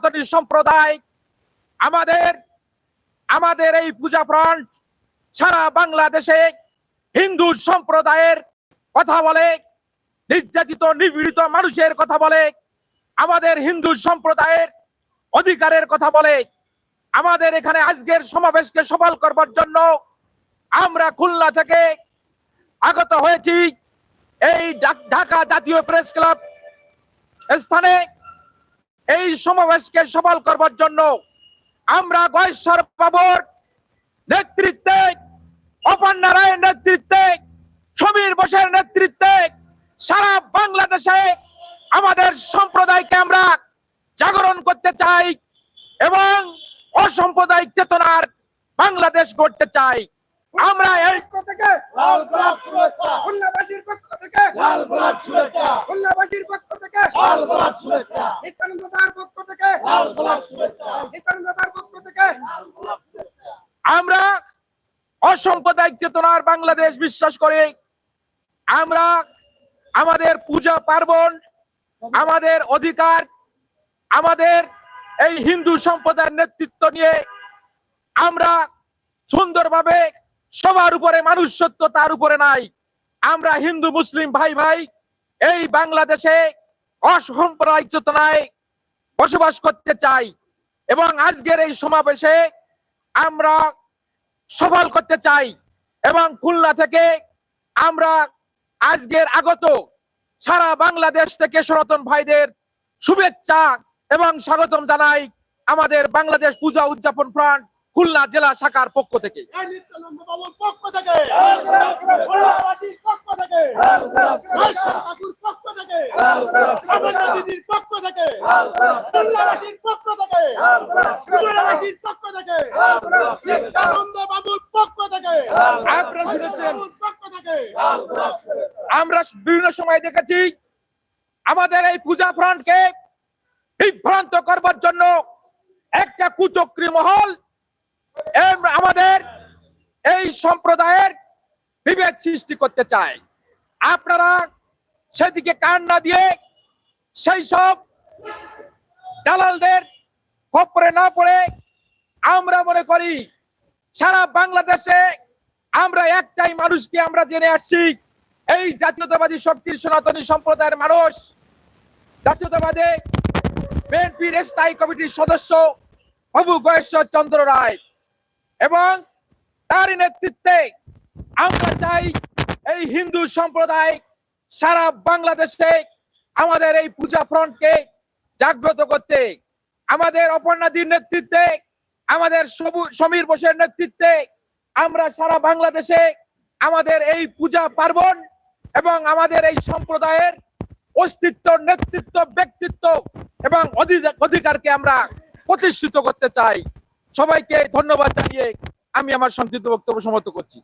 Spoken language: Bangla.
সনাতনী সম্প্রদায় আমাদের আমাদের এই পূজা ফ্রন্ট সারা বাংলাদেশে হিন্দু সম্প্রদায়ের কথা বলে, নির্যাতিত, নিপীড়িত মানুষের কথা বলে, আমাদের হিন্দু সম্প্রদায়ের অধিকারের কথা বলে, আমাদের এখানে আজকের সমাবেশকে সফল করবার জন্য আমরা খুলনা থেকে আগত হয়েছি। এই ঢাকা জাতীয় প্রেস ক্লাব স্থানে এই সমাবেশকে সফল করবার জন্য আমরা গয়েশ্বর বাবর নেতৃত্বে অপর্ণা রায়ের নেতৃত্বে সমীর বোসের নেতৃত্বে সারা বাংলাদেশে আমাদের সম্প্রদায়কে আমরা জাগরণ করতে চাই এবং অসাম্প্রদায়িক চেতনার বাংলাদেশ গড়তে চাই। আমরা এই পক্ষ থেকে লাল গোলাপ শুভেচ্ছা। খুলনাবাসীর পক্ষ থেকে লাল গোলাপ শুভেচ্ছা। খুলনাবাসীর পক্ষ থেকে লাল গোলাপ শুভেচ্ছা। নিত্যানন্দ তার পক্ষ থেকে লাল গোলাপ শুভেচ্ছা। নিত্যানন্দ তার পক্ষ থেকে লাল গোলাপ শুভেচ্ছা। আমরা অসাম্প্রদায়িক চেতনার বাংলাদেশ বিশ্বাস করে। আমরা আমাদের পূজা পার্বণ আমাদের অধিকার আমাদের এই হিন্দু সম্প্রদায়ের নেতৃত্ব নিয়ে আমরা সুন্দরভাবে সবার উপরে মানুষ সত্য তার উপরে নাই। আমরা হিন্দু মুসলিম ভাই ভাই এই বাংলাদেশে অসাম্প্রদায়িক চেতনায় বসবাস করতে চাই এবং আজকের এই সমাবেশে আমরা সফল করতে চাই এবং খুলনা থেকে আমরা আজকের আগত সারা বাংলাদেশ থেকে সনাতন ভাইদের শুভেচ্ছা এবং স্বাগতম জানাই আমাদের বাংলাদেশ পূজা উদযাপন ফ্রন্ট খুলনা জেলা শাখার পক্ষ থেকে পক্ষ থেকে দিদির পক্ষ থেকে। পক্ষ থেকে। পক্ষ থেকে। নিত্যানন্দ বাবুর পক্ষ থেকে। আপনারা শুনেছেন আমরা বিভিন্ন সময় দেখেছি আমাদের এই পূজা ফ্রন্টকে বিভ্রান্ত করবার জন্য একটা কুচক্রী মহল আমাদের এই সম্প্রদায়ের বিভেদ সৃষ্টি করতে চায়। আপনারা সেদিকে কান না দিয়ে সেই সব দালালদের খপ্পরে না পড়ে আমরা মনে করি সারা বাংলাদেশে আমরা একটাই মানুষকে আমরা জেনে আসছি, এই জাতীয়তাবাদী শক্তির সনাতনী সম্প্রদায়ের মানুষ। জাতীয়তাবাদী বিএনপির স্থায়ী কমিটির সদস্য বাবু গয়েশ্বর চন্দ্র রায়। এবং তার নেতৃত্বে আমরা চাই এই হিন্দু সম্প্রদায় সারা বাংলাদেশে আমাদের এই পূজা ফ্রন্টকে জাগ্রত করতে, আমাদের অপর্ণাদির নেতৃত্বে, আমাদের সমীর বোসের নেতৃত্বে আমরা সারা বাংলাদেশে আমাদের এই পূজা পার্বণ এবং আমাদের এই সম্প্রদায়ের অস্তিত্ব, নেতৃত্ব, ব্যক্তিত্ব এবং অধি- অধিকারকে আমরা প্রতিষ্ঠিত করতে চাই। সবাইকে ধন্যবাদ জানিয়ে আমি আমার সংক্ষিপ্ত বক্তব্য সমাপ্ত করছি।